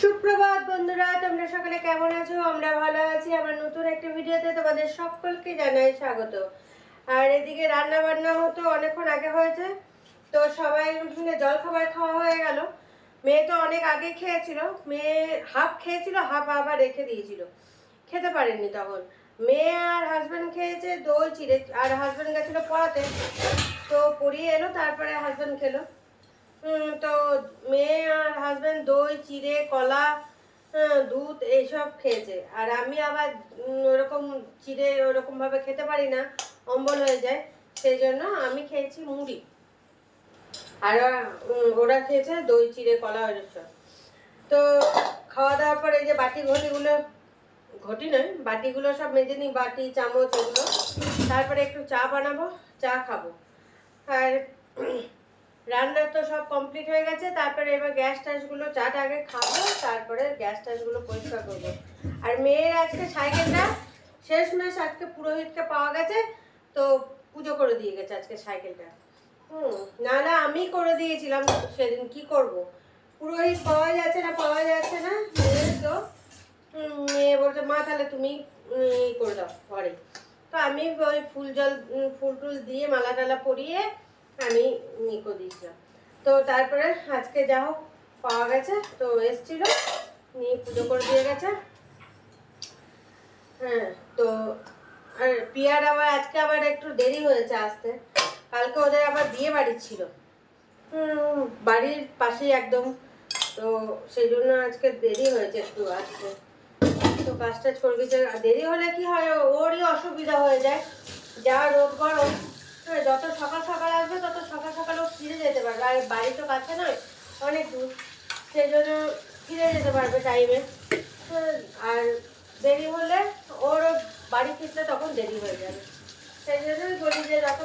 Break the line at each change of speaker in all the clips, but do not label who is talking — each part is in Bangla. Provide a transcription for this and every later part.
সুপ্রভাত বন্ধুরা, তোমরা সকলে কেমন আছো? আমরা ভালো আছি। আমার নতুন একটা ভিডিওতে তোমাদের সকলকে জানাই স্বাগত। আর এদিকে রান্না বান্না হতো অনেকক্ষণ আগে হয়েছে, তো সবাই জল খাবার খাওয়া হয়ে গেল। মেয়ে তো অনেক আগে খেয়েছিল, মেয়ে হাফ খেয়েছিল, হাফ আবার রেখে দিয়েছিল। খেতে পারেনি তখন। মেয়ে আর হাজব্যান্ড খেয়েছে, দই, চিড়ে, আর হাজব্যান্ড গেছিল পড়াতে। তো পড়িয়ে এলো, তারপরে হাজব্যান্ড খেলো। তো মেয়ে আর হাজব্যান্ড দই, চিড়ে, কলা দুধ এইসব খেয়েছে। আর আমি আবার ওরকম চিড়ে ওরকমভাবে খেতে পারি না, অম্বল হয়ে যায়, সেই জন্য আমি খেয়েছি মুড়ি। আর ওরা খেয়েছে দই, চিড়ে, কলা ওইসব তো খাওয়া দাওয়ার পর এই যে বাটি ঘটিগুলো, ঘটি নয়, বাটিগুলো সব মেজে নিই, বাটি, চামচ, এগুলো। তারপরে একটু চা বানাবো, চা খাব। আর রান্না তো সব কমপ্লিট হয়ে গেছে, তারপরে এবার গ্যাস ট্যাসগুলো চাটা আগে খাব, তারপরে গ্যাস ট্যাসগুলো পরিষ্কার করব। আর মেয়ের আজকে সাইকেলটা শেষ মাস আজকে পুরোহিতকে পাওয়া গেছে, তো পুজো করে দিয়ে গেছে আজকে সাইকেলটা হুম, না না, আমি করে দিয়েছিলাম, সেদিন কি করব? পুরোহিত পাওয়া যাচ্ছে না, পাওয়া যাচ্ছে না তো। মেয়ে বলছে, মা, তাহলে তুমি করে দাও, ঘরে। তো আমি ওই ফুল জল ফুল টুল দিয়ে মালা টালা পরিয়ে আমি নিকো দিয়েছিলাম। তো তারপরে আজকে যা হোক পাওয়া গেছে, তো এসছিল, নিয়ে পুজো করে দিয়ে গেছে। হ্যাঁ তো আর পিয়ার আবার আজকে আবার একটু দেরি হয়েছে আসতে। কালকে ওদের আবার বিয়ে বাড়ি ছিল। বাড়ির পাশেই একদম। তো সেই জন্য আজকে দেরি হয়েছে একটু আসতে। তো কাজ টাজ করবি যে দেরি হলে কি হয়, ওরই অসুবিধা হয়ে যায়। যা রোদ গরম যত সকাল সকাল আসবে, তত সকাল সকাল ও ফিরে যেতে পারবে। আর বাড়ি তো কাছে নয়, অনেক দূর। সেই জন্য ফিরে যেতে পারবে টাইমে আর দেরি হলে ওর বাড়ি ফিরতে তখন দেরি হয়ে যাবে। সেই জন্যই বলি যে, যত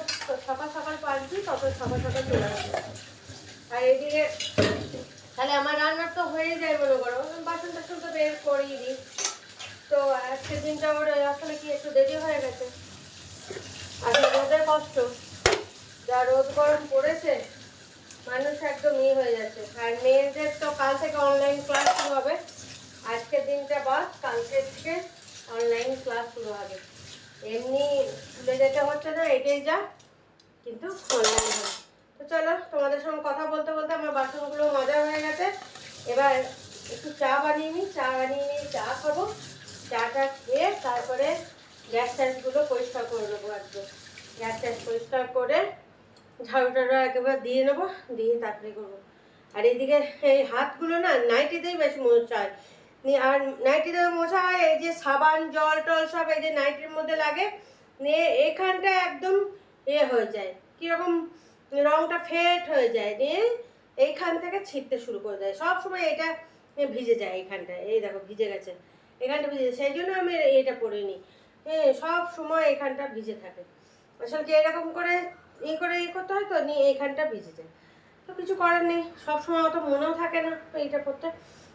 সকাল সকাল পারবি, তত সকাল সকাল চলে আসবে। আর এদিকে, তাহলে আমার রান্নার তো হয়ে যায় মনে করো। বাসন টাসন তো বের করিয়ে দিই। তো আজকের দিনটা ওর আসলে কি একটু দেরি হয়ে গেছে? আসলে রোদের কষ্ট। যা রোদ গরম পড়েছে, মানুষ একদম ই হয়ে যাচ্ছে। আর মেয়েদের তো কাল থেকে অনলাইন ক্লাস শুরু হবে। আজকের দিনটা বাদ, কালকে থেকে অনলাইন ক্লাস শুরু হবে। এমনি স্কুলে যেতে হচ্ছে না, এটাই যা, কিন্তু অনলাইন হবে। তো চলো, তোমাদের সঙ্গে কথা বলতে বলতে আমার বাসনগুলো মজা হয়ে গেছে। এবার একটু চা বানিয়ে নিই, চা বানিয়ে নিই চা খাব। চাটা খেয়ে তারপরে গ্যাস ট্যাসগুলো পরিষ্কার করে নেব একদম। গ্যাস ট্যাস পরিষ্কার করে ঝাড়ু টাড়ু একেবারে দিয়ে নেব, দিয়ে তারপরে করব। আর এইদিকে এই হাতগুলো না নাইটিতেই বেশি মোচা হয়। আর নাইটিতে মোছা হয় এই যে সাবান, জল টল সব এই যে নাইটির মধ্যে লাগে, নিয়ে এখানটা একদম এ হয়ে যায়। কীরকম রংটা ফেট হয়ে যায়, নিয়ে এইখান থেকে ছিটতে শুরু করে দেয়। সব সময় এটা ভিজে যায় এইখানটা এই দেখো ভিজে গেছে। এখানটা ভিজে সেই জন্য আমি এটা পরে নিই। হ্যাঁ সব সময় এখানটা ভিজে থাকে। আসলে কি এরকম করে ই করে ই করতে হয় তো? নিয়ে এইখানটা ভিজে যায়। তো কিছু করার নেই, সব সময় অত মনেও থাকে না তো এইটা করতে।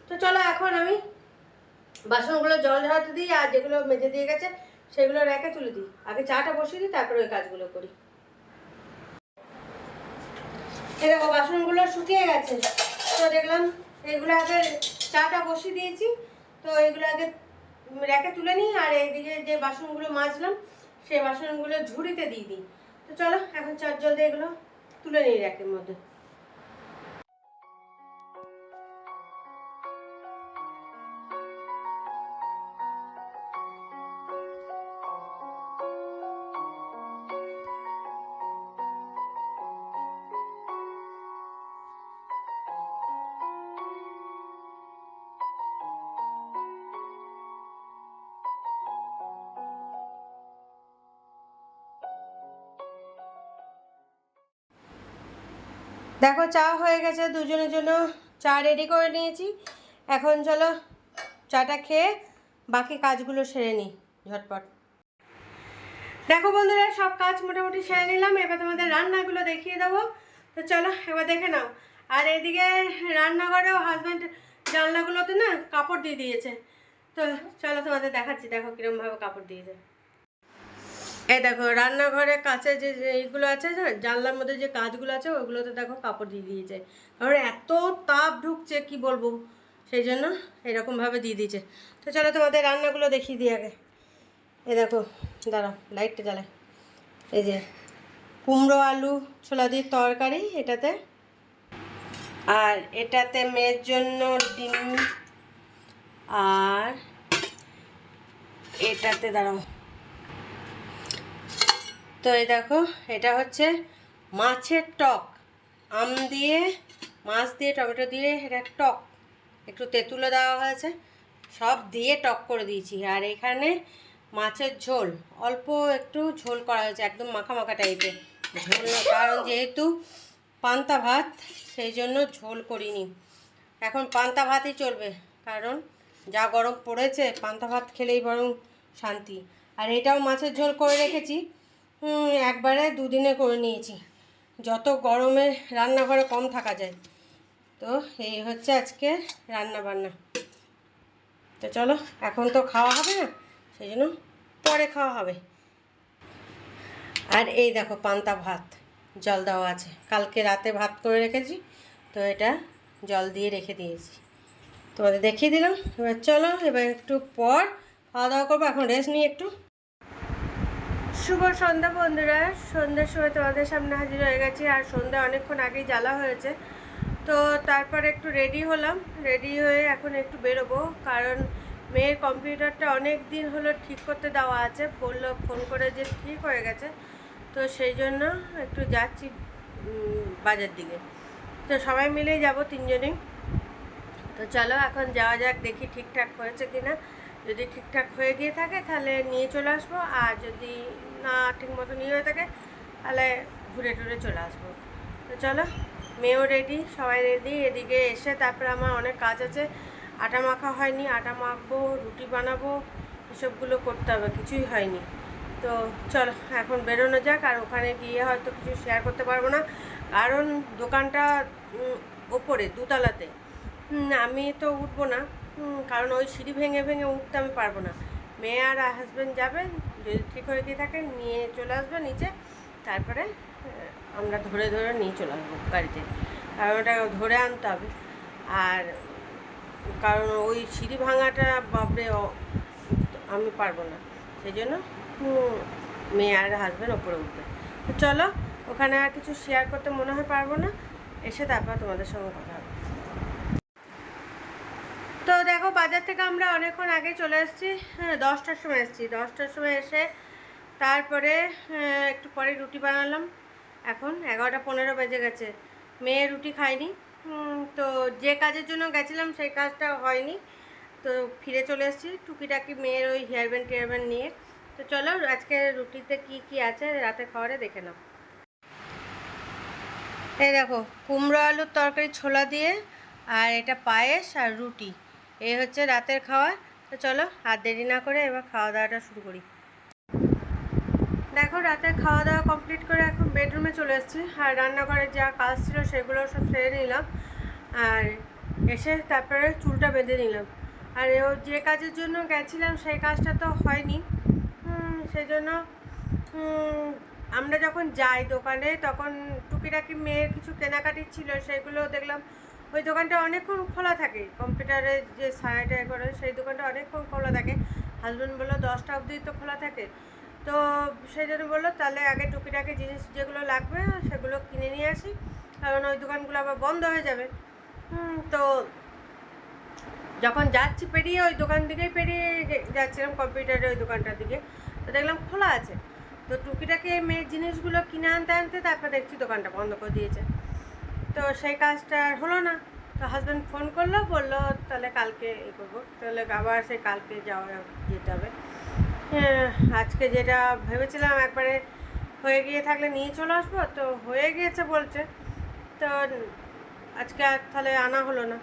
তো চলো এখন আমি বাসনগুলো জল ঝরাতে দিই, আর যেগুলো মেজে দিয়ে গেছে সেগুলো রেখে তুলে দিই। আগে চাটা বসিয়ে দিই, তারপরে ওই কাজগুলো করি। দেখো, বাসনগুলো শুকিয়ে গেছে। তো দেখলাম এগুলো আগে চাটা বসিয়ে দিয়েছি। তো এগুলো আগে রেখে তুলে নিই আর এইদিকে যে বাসনগুলো মাজলাম, সেই বাসনগুলো ঝুড়িতে দিয়ে দিই। তো চলো, এখন চার জল দিয়ে এগুলো তুলে নিই র্যাকের মধ্যে। দেখো, চা হয়ে গেছে দুজনের জন্য। চা রেডি করে নিয়েছি। এখন চলো চাটা খেয়ে বাকি কাজগুলো সেরে নিই, ঝটপট। দেখো বন্ধুরা, সব কাজ মোটামুটি সেরে নিলাম। এবার তোমাদের রান্নাগুলো দেখিয়ে দেবো। তো চলো, এবার দেখে নাও। আর এদিকে রান্নাঘরেও হাজব্যান্ড জানলাগুলোতে না কাপড় দিয়ে দিয়েছে। তো চলো তোমাদের দেখাচ্ছি, দেখো কীরকমভাবে কাপড় দিয়েছে। এই দেখো, রান্নাঘরে কাছে যে এইগুলো আছে জানলার মধ্যে যে কাজগুলো আছে ওইগুলোতে দেখো কাপড় দিয়ে দিয়েছে। কারণ এত তাপ ঢুকছে, কি বলব? সেই জন্য এরকমভাবে দিয়ে দিয়েছে। তো চলো তোমাদের রান্নাগুলো দেখিয়ে দিই আগে। এ দেখো, দাঁড়াও, লাইটটা জ্বালাই এই যে, কুমড়ো আলু, ছোলা দিয়ে তরকারি, এটাতে। আর এটাতে মেয়ের জন্য ডিম। আর এটাতে, দাঁড়াও। তো এই দেখো, এটা হচ্ছে মাছের টক। আম দিয়ে, মাছ দিয়ে, টমেটো দিয়ে এটা টক। একটু তেঁতুলো দেওয়া হয়েছে। সব দিয়ে টক করে দিয়েছি। আর এখানে মাছের ঝোল। অল্প একটু ঝোল করা হয়েছে, একদম মাখা মাখা টাইপের। ঝোল কারণ যেহেতু পান্তা ভাত, সেই জন্য ঝোল করিনি। এখন পান্তা ভাতই চলবে, কারণ যা গরম পড়েছে, পান্তা ভাত খেলেই বরং শান্তি। আর এটাও মাছের ঝোল করে রেখেছি। একবারে দুদিনে করে নিয়েছি। যত গরমে রান্নাঘরে কম থাকা যায়। তো এই হচ্ছে আজকে রান্না বান্না তো চলো, এখন তো খাওয়া হবে না, সেই জন্য পরে খাওয়া হবে। আর এই দেখো পান্তা ভাত, জল দেওয়া আছে। কালকে রাতে ভাত করে রেখেছি, তো এটা জল দিয়ে রেখে দিয়েছি। তোমাদের দেখিয়ে দিলাম, এবার চলো, এবার একটু পর খাওয়া দাওয়া করব, এখন রেস্ট নিই একটু। শুভ সন্ধ্যা বন্ধুরা। সন্ধ্যার সময় তোমাদের সামনে হাজির হয়ে গেছি আর সন্ধ্যা অনেকক্ষণ আগেই জ্বালা হয়েছে। তো তারপর একটু রেডি হলাম। রেডি হয়ে এখন একটু বেরোবো, কারণ মেয়ের কম্পিউটারটা অনেক দিন হলো ঠিক করতে দেওয়া আছে। বলল ফোন করে যে ঠিক হয়ে গেছে। তো সেই জন্য একটু যাচ্ছি বাজার দিকে। তো সবাই মিলেই যাব তিনজনেই। তো চলো এখন যাওয়া যাক, দেখি ঠিকঠাক হয়েছে কিনা। যদি ঠিকঠাক হয়ে গিয়ে থাকে তাহলে নিয়ে চলে আসব। আর যদি না ঠিক মতো নিয়ে হয়ে থাকে, তাহলে ঘুরে টুরে চলে আসব। তো চলো, মেয়েও রেডি সবাই রেডি এদিকে এসে তারপরে আমার অনেক কাজ আছে। আটা মাখা হয়নি, আটা মাখবো, রুটি বানাবো, এসবগুলো করতে হবে, কিছুই হয়নি। তো চলো, এখন বেরোনো যাক, আর ওখানে গিয়ে হয়তো কিছু শেয়ার করতে পারব না। কারণ দোকানটা ওপরে, দুতলাতে। আমি তো উঠবো না। কারণ ওই সিঁড়ি ভেঙে ভেঙে উঠতে আমি পারব না। মেয়ে আর হাজব্যান্ড যাবেন যদি ঠিক হয়ে গিয়ে থাকে, নিয়ে চলে আসবে নিচে। তারপরে আমরা ধরে ধরে নিয়ে চলে আসব গাড়িতে। কারণ ওটা ধরে আনতে হবে। আর কারণ ওই সিঁড়ি ভাঙাটা বাপরে আমি পারব না। সেই জন্য মেয়ে আর হাজব্যান্ড ওপরে উঠবে। তো চলো, ওখানে আর কিছু শেয়ার করতে মনে হয় পারব না। এসে তারপর তোমাদের সঙ্গে কথা হবে তো দেখো বাজার থেকে আমরা অনেকক্ষণ আগে চলে এসেছি। হ্যাঁ দশটার সময় এসেছি। দশটার সময় এসে তারপরে একটু পরে রুটি বানালাম। এখন এগারোটা পনেরো বেজে গেছে। মেয়ে রুটি খায়নি। তো যে কাজের জন্য গেছিলাম সেই কাজটা হয়নি। তো ফিরে চলে এসেছি টুকিটাকি মেয়ের ওই হেয়ার ব্যান্ড, টেয়ার ব্যান্ড নিয়ে। তো চলো, আজকে রুটিতে কি কি আছে রাতে খাওয়ারে দেখে নাও। এই দেখো, কুমড়ো আলুর তরকারি ছোলা দিয়ে আর এটা পায়েস আর রুটি। এই হচ্ছে রাতের খাওয়া। তো চলো আর দেরি না করে এবার খাওয়া দাওয়াটা শুরু করি। দেখো রাতের খাওয়া দাওয়া কমপ্লিট করে এখন বেডরুমে চলে এসেছি। আর রান্নাঘরের যা কাজ ছিল সেগুলো সব সেরে নিলাম। আর এসে তারপরে চুলটা বেঁধে নিলাম। আর যে কাজের জন্য গেছিলাম সেই কাজটা তো হয়নি। সেই জন্য আমরা যখন যাই দোকানে তখন টুকিটাকি মেয়ের কিছু কেনাকাটি ছিল সেগুলো দেখলাম ওই দোকানটা অনেকক্ষণ খোলা থাকে। কম্পিউটারে যে সাইডে করে সেই দোকানটা অনেকক্ষণ খোলা থাকে। হাজব্যান্ড বলল, দশটা অবধি তো খোলা থাকে। তো সেই জন্য বলল, তাহলে আগে টুকিটাকি জিনিস যেগুলো লাগবে সেগুলো কিনে নিয়ে আসি। কারণ ওই দোকানগুলো আবার বন্ধ হয়ে যাবে। তো যখন যাচ্ছি পেরিয়ে, ওই দোকান দিকেই পেরিয়ে যাচ্ছিলাম কম্পিউটারে ওই দোকানটার দিকে। তো দেখলাম খোলা আছে। তো টুকিটাকে মেয়ের জিনিসগুলো কিনে আনতে আনতে তারপর দেখছি দোকানটা বন্ধ করে দিয়েছে। তো সেই কাজটা আর হলো না। তো হাজব্যান্ড ফোন করল, বলল, তাহলে কালকে এ করব। তাহলে আবার সেই কালকে যাওয়া যেতে হবে। আজকে যেটা ভেবেছিলাম একবারে হয়ে গিয়ে থাকলে নিয়ে চলে আসব, তো হয়ে গিয়েছে বলছে। তো আজকে আর তাহলে আনা হলো না।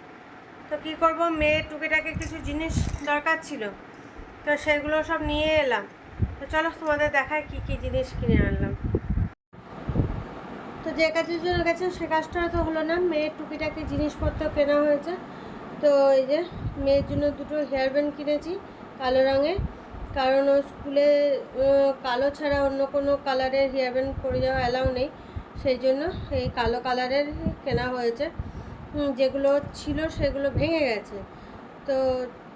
তো কী করব, মেয়ের টুকিটাকে কিছু জিনিস দরকার ছিল, তো সেগুলো সব নিয়ে এলাম। তো চলো তোমাদের দেখায় কী কী জিনিস কিনে আনলাম। যে কাজের জন্য গেছে সে কাজটা তো হলো না। মেয়ের টুকিটাকি জিনিসপত্র কেনা হয়েছে। তো এই যে মেয়ের জন্য দুটো হেয়ার ব্যান্ড কিনেছি কালো রঙের। কারণ স্কুলে কালো ছাড়া অন্য কোনো কালারের হেয়ার ব্যান্ড পরে যাওয়া অ্যালাউ নেই। সেই জন্য এই কালো কালারের কেনা হয়েছে। যেগুলো ছিল সেগুলো ভেঙে গেছে। তো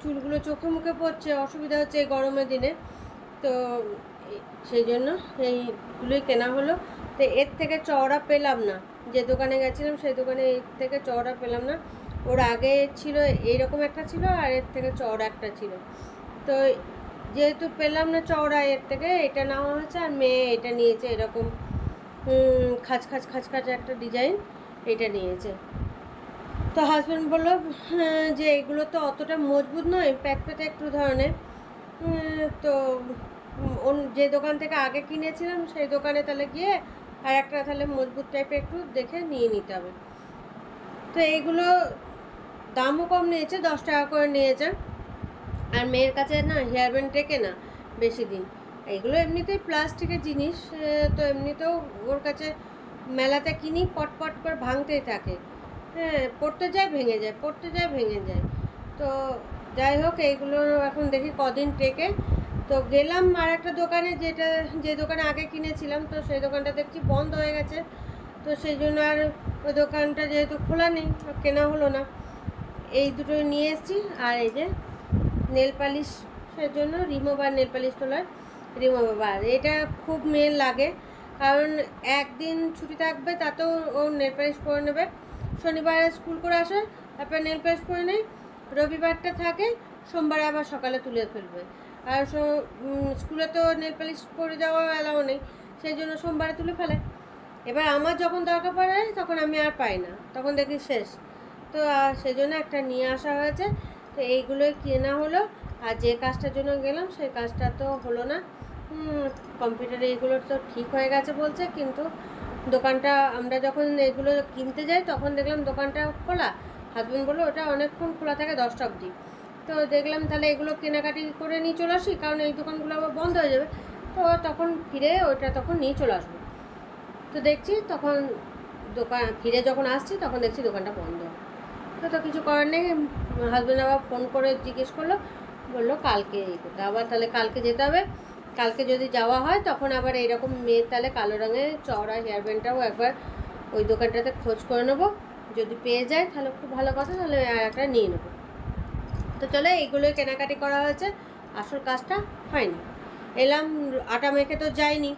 চুলগুলো চোখে মুখে পড়ছে, অসুবিধা হচ্ছে এই গরমের দিনে। তো সেই জন্য এইগুলোই কেনা হলো। তো এর থেকে চওড়া পেলাম না। যে দোকানে গেছিলাম সেই দোকানে এর থেকে চওড়া পেলাম না। ওর আগে ছিল এইরকম একটা ছিল আর এর থেকে চওড়া একটা ছিল। তো যেহেতু পেলাম না চওড়া এর থেকে এটা নেওয়া হয়েছে আর মেয়ে এটা নিয়েছে এরকম খাঁচ খাঁচ খাঁচ খাঁচ একটা ডিজাইন এটা নিয়েছে। তো হাজব্যান্ড বলল হ্যাঁ, যে এগুলো তো অতটা মজবুত নয় প্যাট প্যাটে একটু ধরনের। তো যে দোকান থেকে আগে কিনেছিলাম সেই দোকানে তাহলে গিয়ে আর একটা তাহলে মজবুত টাইপের একটু দেখে নিয়ে নিতে হবে। তো এইগুলো দামও কম নিয়েছে, দশ টাকা করে নিয়েছে। আর মেয়ের কাছে না হেয়ার ব্যান্ড টেকে না বেশি দিন। এইগুলো এমনিতেই প্লাস্টিকের জিনিস তো এমনিতেও ওর কাছে মেলাতে কিনি পট পট করে ভাঙতেই থাকে। হ্যাঁ পড়তে যায়, ভেঙে যায়, পড়তে যায়, ভেঙে যায়। তো যাই হোক এইগুলো এখন দেখি কদিন টেকে। তো গেলাম আর একটা দোকানে যেটা, যে দোকানে আগে কিনেছিলাম, তো সেই দোকানটা দেখছি বন্ধ হয়ে গেছে। তো সেই জন্য আর ওই দোকানটা যেহেতু খোলা নেই কেনা হলো না। এই দুটো নিয়ে এসেছি, আর এই যে নেল পালিশ জন্য রিমোভার নেল পালিশ তোলার রিমোভার এটা খুব মেন লাগে, কারণ একদিন ছুটি থাকবে, তাতেও ও নেল পালিশ করে নেবে। শনিবারে স্কুল করে আসে, তারপরে নেল পালিশ করে নেয়। রবিবারটা থাকে, সোমবারে আবার সকালে তুলে ফেলবে। আর স্কুলে তো নেল পালিশ পরে যাওয়া অ্যালাও নেই, সেই জন্য সোমবারে তুলে ফেলে। এবার আমার যখন দরকার পড়ে, তখন আমি আর পাই না, তখন দেখি শেষ। তো সেই জন্য একটা নিয়ে আসা হয়েছে, তো এইগুলোই কেনা হলো, আর যে কাজটার জন্য গেলাম, সেই কাজটা তো হলো না। কম্পিউটারে এগুলো তো ঠিক হয়ে গেছে বলছে, কিন্তু দোকানটা, আমরা যখন এগুলো কিনতে যাই, তখন দেখলাম দোকানটা খোলা। হাজব্যান্ড বলল, ওটা অনেকক্ষণ খোলা থাকে, দশটা অবধি। তো দেখলাম তাহলে এগুলো কেনাকাটি করে নিয়ে চলে আসি, কারণ এই দোকানগুলো আবার বন্ধ হয়ে যাবে। তো তখন ফিরে ওটা তখন নিয়ে চলে আসব। তো দেখছি তখন দোকান, ফিরে যখন আসছি তখন দেখছি দোকানটা বন্ধ। তো তো কিছু করার নেই হাজব্যান্ড আবার ফোন করে জিজ্ঞেস করল, বলল কালকে এই করতে। আবার তাহলে কালকে যেতে হবে। কালকে যদি যাওয়া হয় তখন আবার এইরকম মেয়ের তাহলে কালো রঙের চওড়া হেয়ার ব্যান্ডটাও একবার ওই দোকানটাতে খোঁজ করে নেব। যদি পেয়ে যায় তাহলে খুব ভালো কথা, তাহলে আর একটা নিয়ে নেব। তো চলে এইগুলোই কেনাকাটি করা হয়েছে। আসল কাজটা হয়নি। এলাম, আটা মেখে তো যাইনি।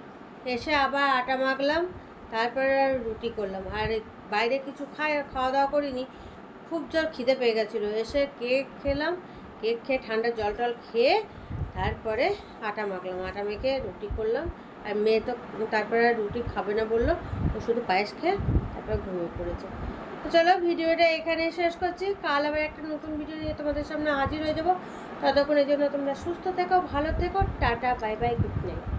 এসে আবার আটা মাখলাম, তারপরে রুটি করলাম। আর বাইরে কিছু খাই খাওয়া দাওয়া করিনি। খুব জোর খিদে পেয়ে গেছিল। এসে কেক খেলাম, কেক খেয়ে ঠান্ডা জল টল খেয়ে তারপরে আটা মাখলাম। আটা মেখে রুটি করলাম। আর মেয়ে তো, তারপরে আর রুটি খাবে না বলল। ও শুধু পায়েস খেয়ে তারপর ঘুমিয়ে পড়েছে। তো চলো ভিডিওটা এখানে শেষ করছি। কাল আবার একটা নতুন ভিডিও নিয়ে তোমাদের সামনে হাজির হয়ে যাব। ততক্ষণের জন্য তোমরা সুস্থ থেকো, ভালো থেকো, tata bye bye good night